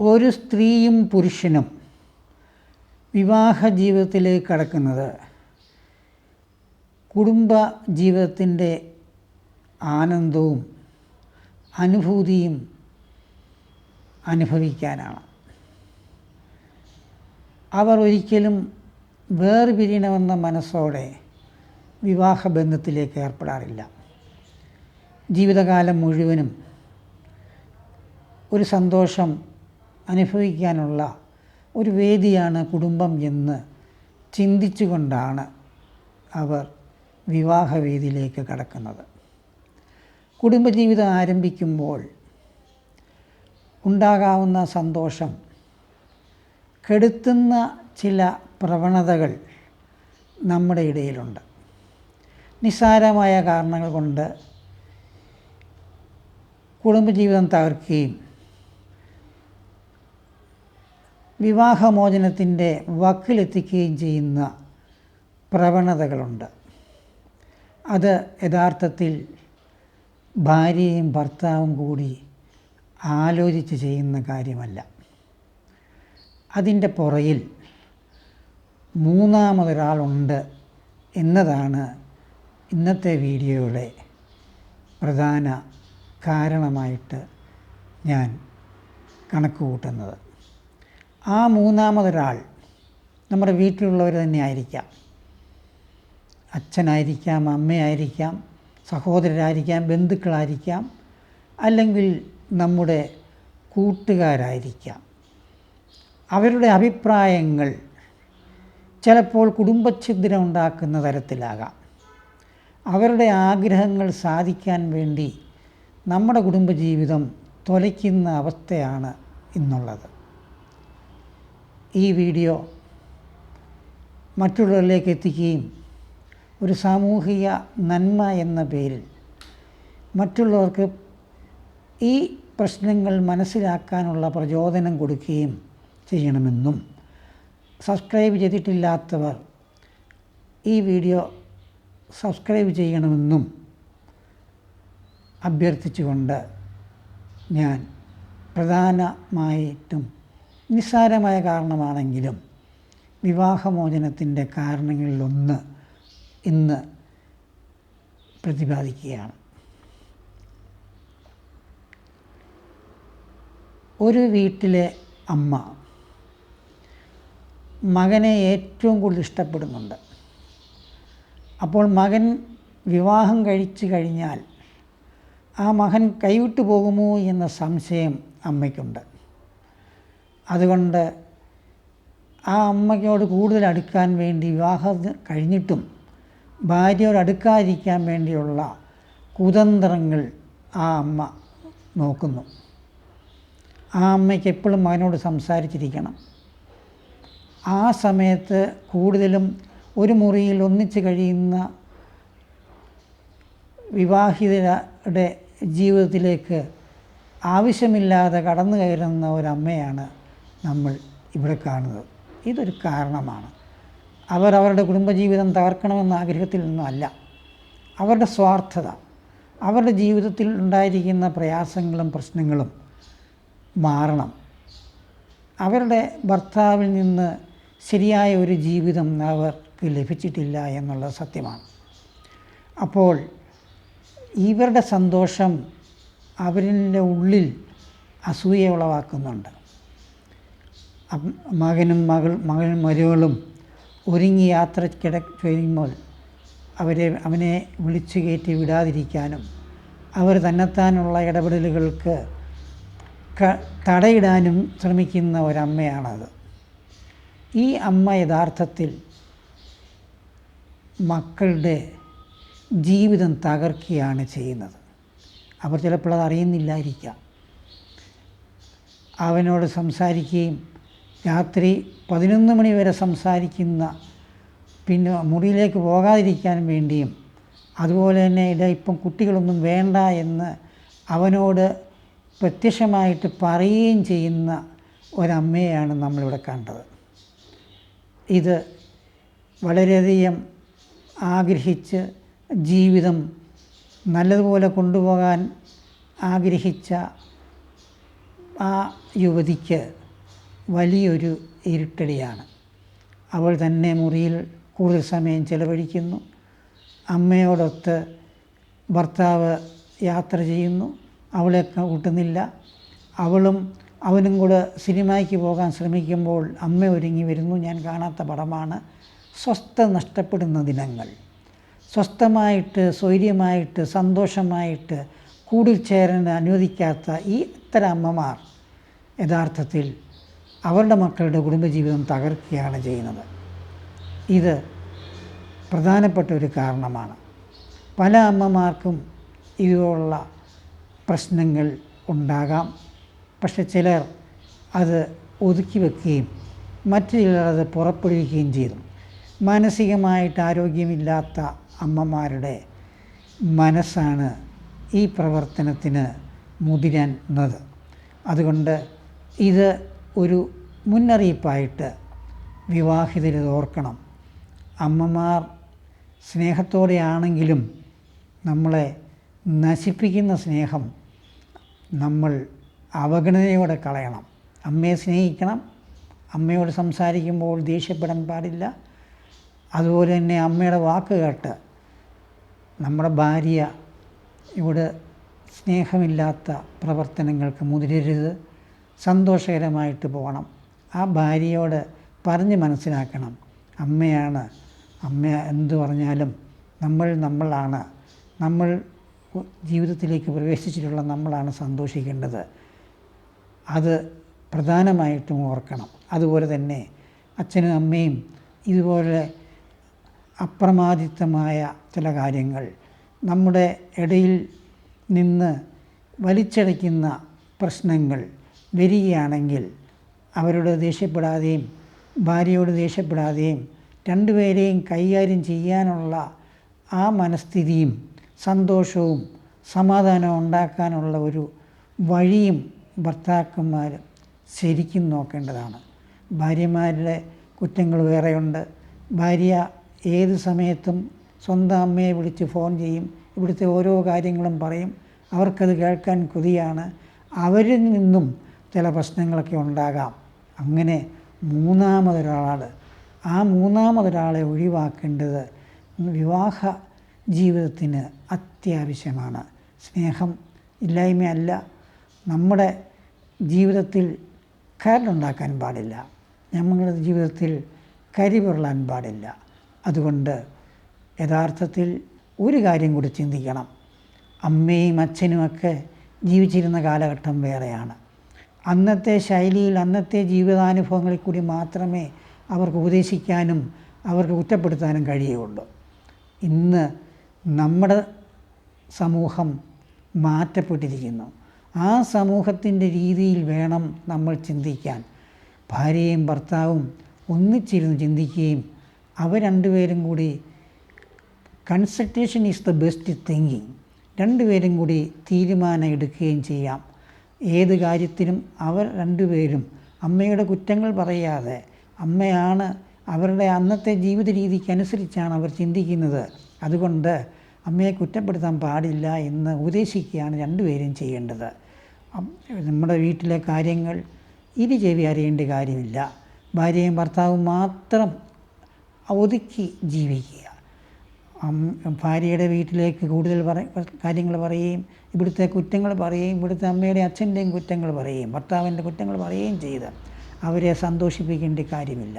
ഒരു സ്ത്രീയും പുരുഷനും വിവാഹ ജീവിതത്തിലേക്ക് കടക്കുന്നത് കുടുംബ ജീവിതത്തിന്റെ ആനന്ദവും അനുഭൂതിയും അനുഭവിക്കാനാണ്. അവർ ഒരിക്കലും വേർപിരിയണമെന്ന മനസ്സോടെ വിവാഹ ബന്ധത്തിലേക്ക് ഏർപ്പെടാറില്ല. ജീവിതകാലം മുഴുവനും ഒരു സന്തോഷം അനുഭവിക്കാനുള്ള ഒരു വേദിയാണ് കുടുംബം എന്ന് ചിന്തിച്ചുകൊണ്ടാണ് അവർ വിവാഹവേദിയിലേക്ക് കടക്കുന്നത്. കുടുംബജീവിതം ആരംഭിക്കുമ്പോൾ ഉണ്ടാകാവുന്ന സന്തോഷം കെടുത്തുന്ന ചില പ്രവണതകൾ നമ്മുടെ ഇടയിലുണ്ട്. നിസ്സാരമായ കാരണങ്ങൾ കൊണ്ട് കുടുംബജീവിതം തകർക്കുകയും വിവാഹമോചനത്തിന്റെ വക്കിലെത്തിക്കുകയും ചെയ്യുന്ന പ്രവണതകളുണ്ട്. അത് യഥാർത്ഥത്തിൽ ഭാര്യയും ഭർത്താവും കൂടി ആലോചിച്ച് ചെയ്യുന്ന കാര്യമല്ല. അതിന്റെ പുറയിൽ മൂന്നാമതൊരാളുണ്ട് എന്നതാണ് ഇന്നത്തെ വീഡിയോയുടെ പ്രധാന കാരണമായിട്ട് ഞാൻ കണക്ക് കൂട്ടുന്നത് ആ മൂന്നാമതൊരാൾ നമ്മുടെ വീട്ടിലുള്ളവർ തന്നെ ആയിരിക്കാം അച്ഛനായിരിക്കാം അമ്മയായിരിക്കാം സഹോദരരായിരിക്കാം ബന്ധുക്കളായിരിക്കാം അല്ലെങ്കിൽ നമ്മുടെ കൂട്ടുകാരായിരിക്കാം. അവരുടെ അഭിപ്രായങ്ങൾ ചിലപ്പോൾ കുടുംബഛിദ്രം ഉണ്ടാക്കുന്ന തരത്തിലാകാം. അവരുടെ ആഗ്രഹങ്ങൾ സാധിക്കാൻ വേണ്ടി നമ്മുടെ കുടുംബജീവിതം തൊലയ്ക്കുന്ന അവസ്ഥയാണ് ഇന്നുള്ളത്. ഈ വീഡിയോ മറ്റുള്ളവരിലേക്ക് എത്തിക്കുകയും ഒരു സാമൂഹിക നന്മ എന്ന പേരിൽ മറ്റുള്ളവർക്ക് ഈ പ്രശ്നങ്ങൾ മനസ്സിലാക്കാനുള്ള പ്രചോദനം കൊടുക്കുകയും ചെയ്യണമെന്നും സബ്സ്ക്രൈബ് ചെയ്തിട്ടില്ലാത്തവർ ഈ വീഡിയോ സബ്സ്ക്രൈബ് ചെയ്യണമെന്നും അഭ്യർത്ഥിച്ചുകൊണ്ട് ഞാൻ പ്രധാനമായിട്ടും നിസ്സാരമായ കാരണമാണെങ്കിലും വിവാഹമോചനത്തിന്റെ കാരണങ്ങളിലൊന്ന് ഇന്ന് പ്രതിപാദിക്കുകയാണ്. ഒരു വീട്ടിലെ അമ്മ മകനെ ഏറ്റവും കൂടുതൽ ഇഷ്ടപ്പെടുന്നുണ്ട്. അപ്പോൾ മകൻ വിവാഹം കഴിച്ചു കഴിഞ്ഞാൽ ആ മകൻ കൈവിട്ടു പോകുമോ എന്ന സംശയം അമ്മയ്ക്കുണ്ട്. അതുകൊണ്ട് ആ അമ്മയ്ക്കോട് കൂടുതൽ അടുക്കാൻ വേണ്ടി വിവാഹം കഴിഞ്ഞിട്ടും ഭാര്യയോട് അടുക്കാതിരിക്കാൻ വേണ്ടിയുള്ള കുതന്ത്രങ്ങൾ ആ അമ്മ നോക്കുന്നു. ആ അമ്മയ്ക്ക് എപ്പോഴും മകനോട് സംസാരിച്ചിരിക്കണം. ആ സമയത്ത് കൂടുതലും ഒരു മുറിയിൽ ഒന്നിച്ച് കഴിയുന്ന വിവാഹിതരുടെ ജീവിതത്തിലേക്ക് ആവശ്യമില്ലാതെ കടന്നു കയറുന്ന ഒരമ്മയാണ് നമ്മൾ ഇവിടെ കാണുന്നത്. ഇതൊരു കാരണമാണ്. അവർ അവരുടെ കുടുംബജീവിതം തകർക്കണമെന്ന ആഗ്രഹത്തിൽ നിന്നല്ല അവരുടെ സ്വാർത്ഥത അവരുടെ ജീവിതത്തിൽ ഉണ്ടായിരിക്കുന്ന പ്രയാസങ്ങളും പ്രശ്നങ്ങളും മാറണം. അവരുടെ ഭർത്താവിൽ നിന്ന് ശരിയായ ഒരു ജീവിതം അവർക്ക് ലഭിച്ചിട്ടില്ല എന്നുള്ളത് സത്യമാണ്. അപ്പോൾ ഇവരുടെ സന്തോഷം അവരിന്റെ ഉള്ളിൽ അസൂയ ഉളവാക്കുന്നുണ്ട്. മകനും മകൾ മകനും മരുകളും ഒരുങ്ങി യാത്ര കിട ചെയ്യുമ്പോൾ അവരെ അവനെ വിളിച്ചു കയറ്റി വിടാതിരിക്കാനും അവർ തന്നെത്താനുള്ള ഇടപെടലുകൾക്ക് തടയിടാനും ശ്രമിക്കുന്ന ഒരമ്മയാണത്. ഈ അമ്മ യഥാർത്ഥത്തിൽ മക്കളുടെ ജീവിതം തകർക്കുകയാണ് ചെയ്യുന്നത്. അവർ ചിലപ്പോൾ അത് അറിയുന്നില്ലായിരിക്കാം. അവനോട് സംസാരിക്കുകയും രാത്രി പതിനൊന്ന് മണി വരെ സംസാരിക്കുന്ന പിന്നെ മുറിയിലേക്ക് പോകാതിരിക്കാൻ വേണ്ടിയും അതുപോലെ തന്നെ ഇട ഇപ്പം കുട്ടികളൊന്നും വേണ്ട എന്ന് അവനോട് പ്രത്യക്ഷമായിട്ട് പറയുകയും ചെയ്യുന്ന ഒരമ്മയാണ് നമ്മളിവിടെ കണ്ടത്. ഇത് വളരെയധികം ആഗ്രഹിച്ച് ജീവിതം നല്ലതുപോലെ കൊണ്ടുപോകാൻ ആഗ്രഹിച്ച ആ യുവതിക്ക് വലിയൊരു ഇരുട്ടടിയാണ്. അവൾ തന്നെ മുറിയിൽ കൂടുതൽ സമയം ചെലവഴിക്കുന്നു. അമ്മയോടൊത്ത് ഭർത്താവ് യാത്ര ചെയ്യുന്നു. അവളെ കൂട്ടുന്നില്ല. അവളും അവനും കൂടെ സിനിമയ്ക്ക് പോകാൻ ശ്രമിക്കുമ്പോൾ അമ്മ ഒരുങ്ങി വരുന്നു. ഞാൻ കാണാത്ത പടമാണ്. സ്വസ്ഥ നഷ്ടപ്പെടുന്ന ദിനങ്ങൾ. സ്വസ്ഥമായിട്ട് സ്വൈര്യമായിട്ട് സന്തോഷമായിട്ട് കൂടിൽ ചേരാൻ അനുവദിക്കാത്ത ഈ ഇത്തരം അമ്മമാർ യഥാർത്ഥത്തിൽ അവരുടെ മക്കളുടെ കുടുംബജീവിതം തകർക്കുകയാണ് ചെയ്യുന്നത്. ഇത് പ്രധാനപ്പെട്ട ഒരു കാരണമാണ്. പല അമ്മമാർക്കും ഇതുപോലുള്ള പ്രശ്നങ്ങൾ ഉണ്ടാകാം. പക്ഷെ ചിലർ അത് ഒതുക്കി വെക്കുകയും മറ്റു ചിലർ അത് പുറപ്പെടുവിക്കുകയും ചെയ്തു. മാനസികമായിട്ട് ആരോഗ്യമില്ലാത്ത അമ്മമാരുടെ മനസ്സാണ് ഈ പ്രവർത്തനത്തിന് മുതിരുന്നത് അതുകൊണ്ട് ഇത് ഒരു മുന്നറിയിപ്പായിട്ട് വിവാഹിതരിത് ഓർക്കണം. അമ്മമാർ സ്നേഹത്തോടെയാണെങ്കിലും നമ്മളെ നശിപ്പിക്കുന്ന സ്നേഹം നമ്മൾ അവഗണനയോടെ കളയണം. അമ്മയെ സ്നേഹിക്കണം. അമ്മയോട് സംസാരിക്കുമ്പോൾ ദേഷ്യപ്പെടാൻ പാടില്ല. അതുപോലെ തന്നെ അമ്മയുടെ വാക്ക് കേട്ട് നമ്മുടെ ഭാര്യ ഇവിടെ സ്നേഹമില്ലാത്ത പ്രവർത്തനങ്ങൾക്ക് മുതിരരുത്. സന്തോഷകരമായിട്ട് പോകണം. ആ ഭാര്യയോട് പറഞ്ഞ് മനസ്സിലാക്കണം. അമ്മയാണ് അമ്മ എന്തു പറഞ്ഞാലും നമ്മൾ നമ്മളാണ്. നമ്മൾ ജീവിതത്തിലേക്ക് പ്രവേശിച്ചിട്ടുള്ള നമ്മളാണ് സന്തോഷിക്കേണ്ടത്. അത് പ്രധാനമായിട്ടും ഓർക്കണം. അതുപോലെ തന്നെ അച്ഛനും അമ്മയും ഇതുപോലെ അപ്രമാദിത്വമായ ചില കാര്യങ്ങൾ നമ്മുടെ ഇടയിൽ നിന്ന് വലിച്ചടയ്ക്കുന്ന പ്രശ്നങ്ങൾ വരികയാണെങ്കിൽ അവരോട് ദേഷ്യപ്പെടാതെയും ഭാര്യയോട് ദേഷ്യപ്പെടാതെയും രണ്ടുപേരെയും കൈകാര്യം ചെയ്യാനുള്ള ആ മനസ്ഥിതിയും സന്തോഷവും സമാധാനവും ഉണ്ടാക്കാനുള്ള ഒരു വഴിയും ഭർത്താക്കന്മാർ ശരിക്കും നോക്കേണ്ടതാണ്. ഭാര്യമാരുടെ കുറ്റങ്ങൾ വേറെയുണ്ട്. ഭാര്യ ഏത് സമയത്തും സ്വന്തം അമ്മയെ വിളിച്ച് ഫോൺ ചെയ്യും. ഇവിടുത്തെ ഓരോ കാര്യങ്ങളും പറയും. അവർക്കത് കേൾക്കാൻ കൊതിയാണ്. അവരിൽ നിന്നും ചില പ്രശ്നങ്ങളൊക്കെ ഉണ്ടാകാം. അങ്ങനെ മൂന്നാമതൊരാൾ ആ മൂന്നാമതൊരാളെ ഒഴിവാക്കേണ്ടത് വിവാഹ ജീവിതത്തിന് അത്യാവശ്യമാണ്. സ്നേഹം ഇല്ലായ്മയല്ല. നമ്മുടെ ജീവിതത്തിൽ കരടുണ്ടാക്കാൻ പാടില്ല. നമ്മുടെ ജീവിതത്തിൽ കരി പൊള്ളാൻ പാടില്ല. അതുകൊണ്ട് യഥാർത്ഥത്തിൽ ഒരു കാര്യം കൂടി ചിന്തിക്കണം. അമ്മയും അച്ഛനുമൊക്കെ ജീവിച്ചിരുന്ന കാലഘട്ടം വേറെയാണ്. അന്നത്തെ ശൈലിയിൽ അന്നത്തെ ജീവിതാനുഭവങ്ങളിൽ കൂടി മാത്രമേ അവർക്ക് ഉപദേശിക്കാനും അവർക്ക് കുറ്റപ്പെടുത്താനും കഴിയുകയുള്ളൂ. ഇന്ന് നമ്മുടെ സമൂഹം മാറ്റപ്പെട്ടിരിക്കുന്നു. ആ സമൂഹത്തിന്റെ രീതിയിൽ വേണം നമ്മൾ ചിന്തിക്കാൻ. ഭാര്യയും ഭർത്താവും ഒന്നിച്ചിരുന്ന് ചിന്തിക്കുകയും അവർ രണ്ടുപേരും കൂടി consultation is the best thinking രണ്ടുപേരും കൂടി തീരുമാനം എടുക്കുകയും ചെയ്യാം. ഏത് കാര്യത്തിനും അവർ രണ്ടുപേരും അമ്മയുടെ കുറ്റങ്ങൾ പറയാതെ അമ്മയാണ് അവരുടെ അന്നത്തെ ജീവിത രീതിക്ക് അനുസരിച്ചാണ് അവർ ചിന്തിക്കുന്നത്. അതുകൊണ്ട് അമ്മയെ കുറ്റപ്പെടുത്താൻ പാടില്ല എന്ന് ഉപദേശിക്കുകയാണ് രണ്ടുപേരും ചെയ്യേണ്ടത്. നമ്മുടെ വീട്ടിലെ കാര്യങ്ങൾ ഇരു ചെവി അറിയേണ്ട കാര്യമില്ല. ഭാര്യയും ഭർത്താവും മാത്രം ഒതുക്കി ജീവിക്കുക. ഭാര്യയുടെ വീട്ടിലേക്ക് കൂടുതൽ പറ കാര്യങ്ങൾ പറയുകയും ഇവിടുത്തെ കുറ്റങ്ങൾ പറയുകയും ഇവിടുത്തെ അമ്മയുടെയും അച്ഛന്റെയും കുറ്റങ്ങൾ പറയുകയും ഭർത്താവിന്റെ കുറ്റങ്ങൾ പറയുകയും ചെയ്ത് അവരെ സന്തോഷിപ്പിക്കേണ്ട കാര്യമില്ല.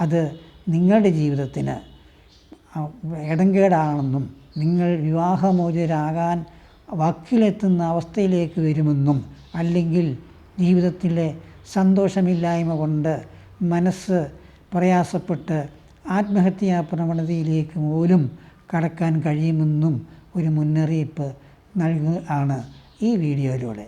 അത് നിങ്ങളുടെ ജീവിതത്തിന് ഇടങ്കേടാണെന്നും നിങ്ങൾ വിവാഹമോചിതരാകാൻ വക്കിലെത്തുന്ന അവസ്ഥയിലേക്ക് വരുമെന്നും അല്ലെങ്കിൽ ജീവിതത്തിലെ സന്തോഷമില്ലായ്മ കൊണ്ട് മനസ്സ് പ്രയാസപ്പെട്ട് ആത്മഹത്യാ പ്രവണതയിലേക്ക് പോലും കടക്കാൻ കഴിയുമെന്നും ഒരു മുന്നറിയിപ്പ് നൽകുകയാണ് ഈ വീഡിയോയിലൂടെ.